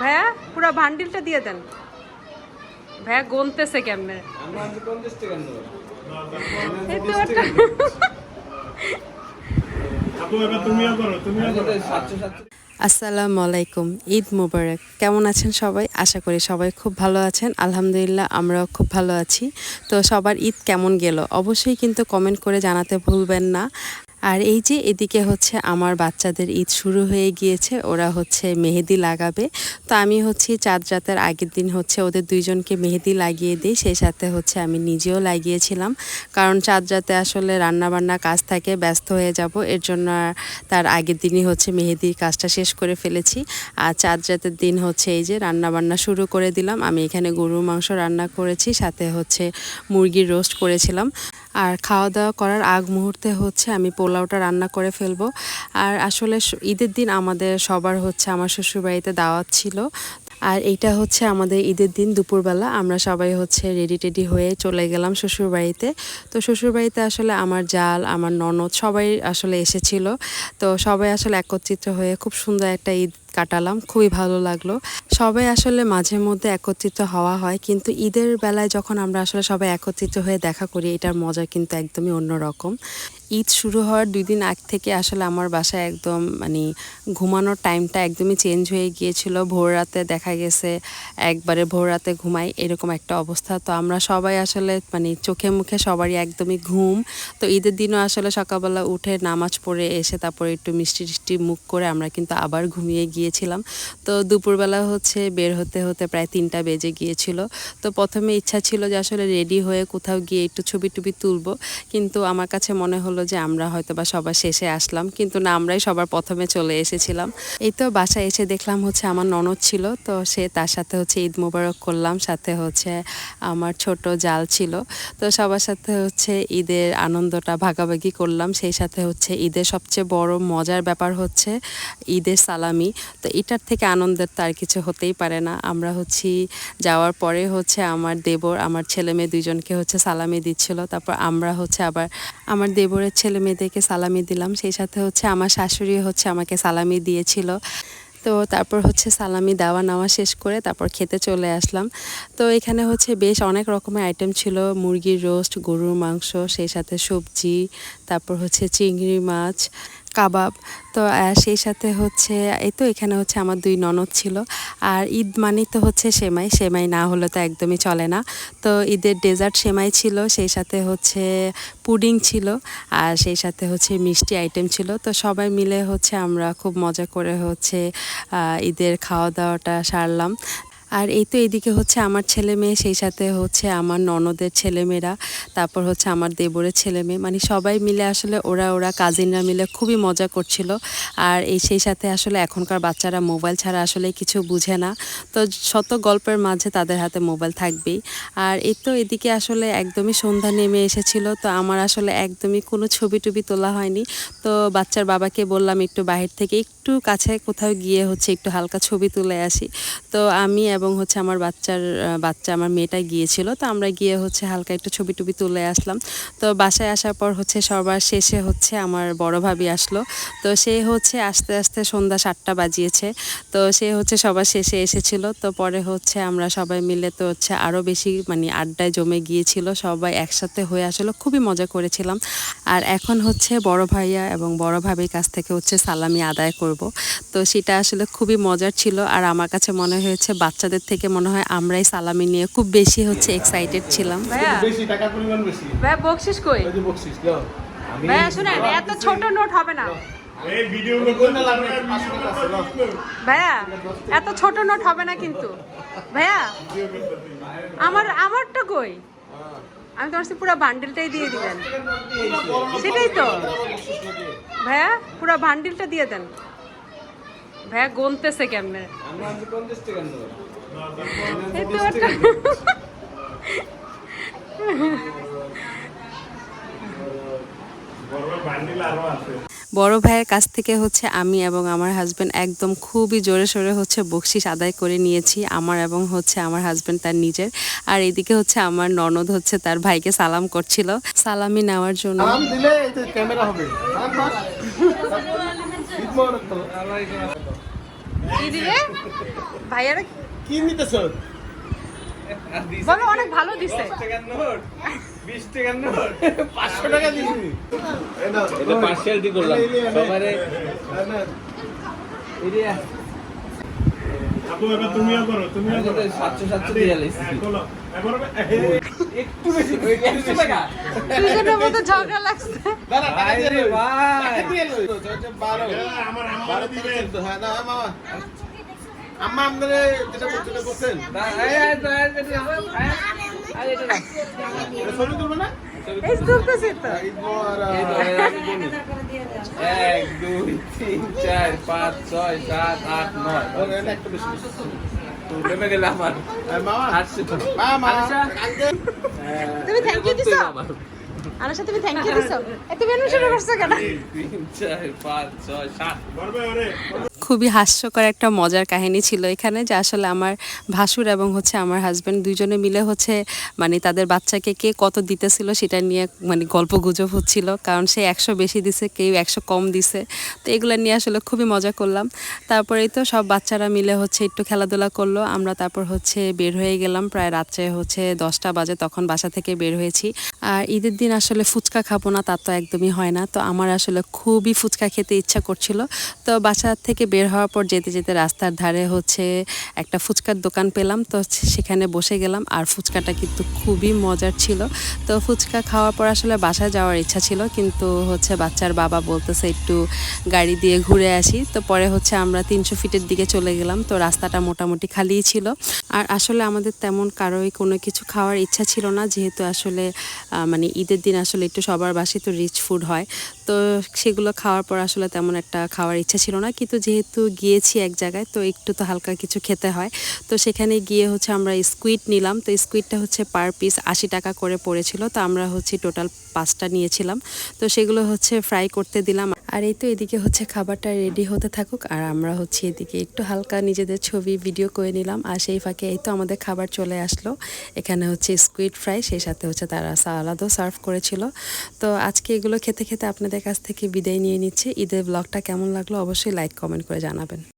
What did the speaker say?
ভাইয়া পুরো ভান্ডিলটা দিয়ে দেন। ভাইয়া গনতেছে কেমনে? আসসালামু আলাইকুম ঈদ মোবারক। কেমন আছেন সবাই? আশা করি সবাই খুব ভালো আছেন। আলহামদুলিল্লাহ আমরাও খুব ভালো আছি। তো সবার ঈদ কেমন গেল? অবশ্যই কিন্তু কমেন্ট করে জানাতে ভুলবেন না। আর এই যে এদিকে হচ্ছে আমার বাচ্চাদের ঈদ শুরু হয়ে গিয়েছে, ওরা হচ্ছে মেহেদি লাগাবে। তো আমি হচ্ছে চাঁদ রাতের আগের দিন হচ্ছে ওদের দুইজনকে মেহেদি লাগিয়ে দিই, সেই সাথে হচ্ছে আমি নিজেও লাগিয়েছিলাম। কারণ চাঁদ রাতে আসলে রান্নাবান্না কাজ থাকে, ব্যস্ত হয়ে যাব, এর জন্য তার আগের দিনই হচ্ছে মেহেদির কাজটা শেষ করে ফেলেছি। আর চাঁদ রাতের দিন হচ্ছে এই যে রান্নাবান্না শুরু করে দিলাম। আমি এখানে গরুর মাংস রান্না করেছি, সাথে হচ্ছে মুরগির রোস্ট করেছিলাম। আর খাওয়া দাওয়া করার আগ মুহূর্তে হচ্ছে আমি পোলাওটা রান্না করে ফেলব। আর আসলে ঈদের দিন আমাদের সবার হচ্ছে আমার শ্বশুরবাড়িতে দাওয়াত ছিল। আর এইটা হচ্ছে আমাদের ঈদের দিন দুপুরবেলা। আমরা সবাই হচ্ছে রেডি টেডি হয়ে চলে গেলাম শ্বশুরবাড়িতে। তো শ্বশুরবাড়িতে আসলে আমার জাল, আমার ননদ সবাই আসলে এসেছিল। তো সবাই আসলে একত্রিত হয়ে খুব সুন্দর একটা ঈদ কাটালাম, খুবই ভালো লাগল। সবাই আসলে মাঝে মধ্যে একত্রিত হওয়া হয়, কিন্তু ঈদের বেলায় যখন আমরা আসলে সবাই একত্রিত হয়ে দেখা করি, এটার মজা কিন্তু একদমই অন্যরকম। ঈদ শুরু হওয়ার দুই দিন আগ থেকে আসলে আমার বাসায় একদম মানে ঘুমানোর টাইমটা একদমই চেঞ্জ হয়ে গিয়েছিল। ভোর রাতে দেখা গেছে, একবারে ভোর রাতে ঘুমাই, এরকম একটা অবস্থা। তো আমরা সবাই আসলে মানে চোখে মুখে সবারই একদমই ঘুম। তো ঈদের দিনও আসলে সকালবেলা উঠে নামাজ পড়ে এসে তারপরে একটু মিষ্টি টিষ্টি মুখ করে আমরা কিন্তু আবার ঘুমিয়ে গিয়েছিলাম। তো দুপুরবেলা হচ্ছে বের হতে হতে প্রায় তিনটা বেজে গিয়েছিল। তো প্রথমে ইচ্ছা ছিল যে আসলে রেডি হয়ে কোথাও গিয়ে একটু ছবি টবি তুলব। কিন্তু আমার কাছে মনে হলো যে আমরা হয়তো বা সবার শেষে আসলাম। কিন্তু না, আমরাই সবার প্রথমে চলে এসেছিলাম। এই তো বাসায় এসে দেখলাম হচ্ছে আমার ননদ ছিল। তো সে তার সাথে হচ্ছে ঈদ মোবারক করলাম। সাথে হচ্ছে আমার ছোট জাল ছিল। তো সবার সাথে হচ্ছে ঈদের আনন্দটা ভাগাভাগি করলাম। সেই সাথে হচ্ছে ঈদের সবচেয়ে বড় মজার ব্যাপার হচ্ছে ঈদের সালামি। তো এটার থেকে আনন্দের তো আর কিছু হতেই পারে না। আমরা হচ্ছি, যাওয়ার পরে হচ্ছে আমার দেবর, আমার ছেলে মেয়ে দুইজনকে হচ্ছে সালামি দিচ্ছিল। তারপর আমরা হচ্ছে আবার আমার দেবরের ছেলে মেয়েদেরকে সালামি দিলাম। সেই সাথে হচ্ছে আমার শাশুড়ি হচ্ছে আমাকে সালামি দিয়েছিল। তো তারপর হচ্ছে সালামি দেওয়া নেওয়া শেষ করে তারপর খেতে চলে আসলাম। তো এখানে হচ্ছে বেশ অনেক রকমের আইটেম ছিল। মুরগির রোস্ট গরুর মাংস, সেই সাথে সবজি, তারপর হচ্ছে চিংড়ি মাছ কাবাব। তো সেই সাথে হচ্ছে, এই তো এখানে হচ্ছে আমার দুই ননদ ছিল। আর ঈদ মানেই তো হচ্ছে সেমাই। সেমাই না হলে তো একদমই চলে না। তো, ঈদের ডেজার্ট সেমাই ছিল। সেই সাথে হচ্ছে পুডিং ছিল। আর সেই সাথে হচ্ছে মিষ্টি আইটেম ছিল। তো, সবাই মিলে হচ্ছে আমরা খুব মজা করে হচ্ছে ঈদের খাওয়া দাওয়াটা সারলাম। আর এই তো এদিকে হচ্ছে আমার ছেলে মেয়ে, সেই সাথে হচ্ছে আমার ননদের ছেলেমেয়েরা তারপর হচ্ছে আমার দেবরের ছেলে মেয়ে। মানে সবাই মিলে আসলে ওরা ওরা কাজিনরা মিলে খুবই মজা করছিল। আর এই সেই সাথে আসলে এখনকার বাচ্চারা মোবাইল ছাড়া আসলে কিছু বুঝে না। তো শত গল্পের মাঝে তাদের হাতে মোবাইল থাকবেই। আর এই তো এদিকে আসলে একদমই সন্ধ্যা নেমে এসেছিল। তো আমার আসলে একদমই কোনো ছবি টবি তোলা হয়নি। তো বাচ্চার বাবাকে বললাম একটু বাহির থেকে, একটু কাছে কোথাও গিয়ে হচ্ছে একটু হালকা ছবি তুলে আসি। তো আমি এবং হচ্ছে আমার বাচ্চার বাচ্চা আমার মেয়েটা গিয়েছিল। তো আমরা গিয়ে হচ্ছে হালকা একটু ছবি টবি তুলে আসলাম। তো বাসায় আসার পর হচ্ছে সবার শেষে হচ্ছে আমার বড় ভাবি আসলো। তো সে হচ্ছে আস্তে আস্তে সন্ধ্যা সাতটা বাজিয়েছে। তো সে হচ্ছে সবার শেষে এসেছিল। তো পরে হচ্ছে আমরা সবাই মিলে তো হচ্ছে আরও বেশি মানে আড্ডায় জমে গিয়েছিল। সবাই একসাথে হয়ে আসলে খুবই মজা করেছিলাম। আর এখন হচ্ছে বড় ভাইয়া এবং বড় ভাবির কাছ থেকে হচ্ছে সালামি আদায় করব। তো সেটা আসলে খুবই মজার ছিল। আর আমার কাছে মনে হয়েছে বাচ্চাদের থেকে মনে হয় আমরাই সালামি নিয়ে খুব বেশি হচ্ছে এক্সাইটেড ছিলাম। ভাইয়া বেশি টাকা পরিমাণ বেশি। ভাইয়া বকশিস কই? ওই যে বকশিস দাও আমি ভাইয়া শুনেন এত ছোট নোট হবে না। এই ভিডিও না। ভাইয়া এত ছোট নোট হবে না কিন্তু। ভাইয়া আমার আমারটা কই? আমি তোমার পুরো বান্ডিলটাই দিয়ে দিবেন। সেটাই তো। ভাইয়া পুরো বান্ডিলটা দিয়ে দেন। ভাইয়া গনতেছে কেমনে? বড় ভাইয়ের কাছ থেকে হচ্ছে আমি এবং আমার হাজব্যান্ড একদম খুবই জোরে সোরে হচ্ছে বকশিস আদায় করে নিয়েছি আমার এবং হচ্ছে আমার হাজব্যান্ড তার নিজের। আর এদিকে হচ্ছে আমার ননদ হচ্ছে তার ভাইকে সালাম করছিল। সালামি নেওয়ার জন্য ক্যামেরা হবে। ভাইয়ারা কি নিতেছ? বলো অনেক ভালো দিছে। দশ টাকার নোট বিশ টাকার নোট। পাঁচশো টাকা দিছি। এটা করলাম। নে, এই নে। সবারে এরিয়া আপু এবার করো করো। দিয়ে লাইছি। হ্যাঁ, একটু বেশি। একশো টাকা। দুজনের মতো ঝগড়া লাগছে। দাদা টাকা দিয়ে ভাই। টাকা দিয়ে লই। হচ্ছে বারো আমার আমার দিবেন দিবেন হ্যাঁ না মামা। আম্মা আপনারা যেটা এটা করছেন ছবি তুলবে না এই তুলতেছি তো। এক দুই তিন চার পাঁচ ছয় সাত আট নয় একটু বেশি। নেমে গেলে আমার মামা আসছে তো মামা আচ্ছা। তুমি থ্যাংক ইউ দিছো আমার আনাসা তুমি থ্যাংক ইউ দিছো এ তুমি শুরু করছ কেন তিন চার পাঁচ ছয় সাত খুবই হাস্যকর একটা মজার কাহিনী ছিল এখানে, যে আসলে আমার ভাসুর এবং হচ্ছে আমার হাজব্যান্ড দুজনে মিলে হচ্ছে মানে তাদের বাচ্চাকে কে কত দিতেছিল সেটা নিয়ে মানে গল্প গুজব হচ্ছিল। কারণ সে একশো বেশি দিছে, কেউ একশো কম দিছে। তো এগুলো নিয়ে আসলে খুবই মজা করলাম। তারপরেই তো সব বাচ্চারা মিলে হচ্ছে একটু খেলাধুলা করল। আমরা তারপর হচ্ছে বের হয়ে গেলাম প্রায় রাত্রে হচ্ছে দশটা বাজে, তখন বাসা থেকে বের হয়েছি। আর ঈদের দিন আসলে ফুচকা খাব না, তা তো একদমই হয় না। তো আমার আসলে খুবই ফুচকা খেতে ইচ্ছা করছিল। তো বাসা থেকে বের হওয়ার পর যেতে যেতে রাস্তার ধারে হচ্ছে একটা ফুচকার দোকান পেলাম। তো সেখানে বসে গেলাম আর ফুচকাটা কিন্তু খুবই মজার ছিল। তো ফুচকা খাওয়ার পর আসলে বাসায় যাওয়ার ইচ্ছা ছিল কিন্তু হচ্ছে বাচ্চার বাবা বলতেছে একটু গাড়ি দিয়ে ঘুরে আসি। তো পরে হচ্ছে আমরা তিনশো ফিটের দিকে চলে গেলাম। তো রাস্তাটা মোটামুটি খালিই ছিল। আর আসলে আমাদের তেমন কারোই কোনো কিছু খাওয়ার ইচ্ছা ছিল না। যেহেতু আসলে মানে ঈদের দিন আসলে একটু সবার বাসে তো রিচ ফুড হয়। তো সেগুলো খাওয়ার পর আসলে তেমন একটা খাওয়ার ইচ্ছা ছিল না। কিন্তু যেহেতু গিয়েছি এক জায়গায়, তো একটু তো হালকা কিছু খেতে হয়। তো সেখানে গিয়ে হচ্ছে আমরা স্কুইড নিলাম। তো স্কুইডটা হচ্ছে পার পিস আশি টাকা করে পড়েছিল। তো আমরা হচ্ছে টোটাল পাঁচটা নিয়েছিলাম। তো সেগুলো হচ্ছে ফ্রাই করতে দিলাম। আর এই তো এদিকে হচ্ছে খাবারটা রেডি হতে থাকুক, আর আমরা হচ্ছে এদিকে একটু হালকা নিজেদের ছবি ভিডিও করে নিলাম, আর সেই ফাঁকে এই তো আমাদের খাবার চলে আসলো। এখানে হচ্ছে স্কুইড ফ্রাই সেই সাথে হচ্ছে তারা সালাদও সার্ভ করেছিল। তো আজকে এগুলো খেতে খেতে আপনাদের কাছ থেকে বিদায় নিয়ে নিচ্ছে। ঈদের ব্লগটা কেমন লাগল অবশ্যই লাইক কমেন্ট করে জানাবেন।